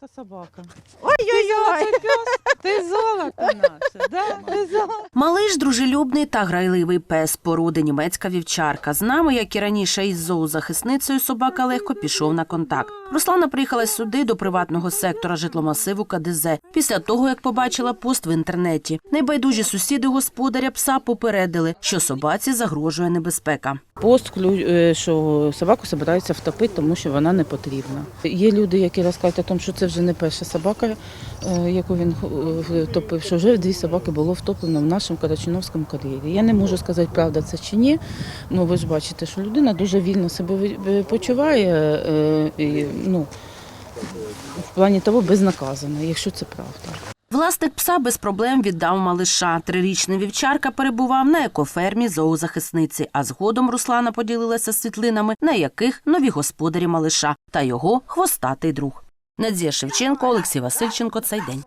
Золота собака. Ой-ой-ой! Ти золото наше, золото. Малиш дружелюбний та грайливий пес породи німецька вівчарка. З нами, як і раніше, із зоозахисницею собака легко пішов на контакт. Руслана приїхала сюди до приватного сектора житломасиву КДЗ після того, як побачила пост в інтернеті. Найбайдужі сусіди господаря пса попередили, що собаці загрожує небезпека. Пост, е, що собаку збираються втопити, тому що вона не потрібна. Є люди, які розказують, о тому, що це вже не перша собака, е, яку він е, втопив, що вже дві собаки було втоплено в нашому Карачиновському кар'єрі. Я не можу сказати, правда це чи ні. Ну ви ж бачите, що людина дуже вільно себе почуває, е, і, ну, в плані того безнаказано, якщо це правда. Власник пса без проблем віддав малиша. Трирічний вівчарка перебував на екофермі зоозахисниці, а згодом Руслана поділилася світлинами, на яких нові господарі малиша та його хвостатий друг. Надія Шевченко, Олексій Васильченко. Цей день.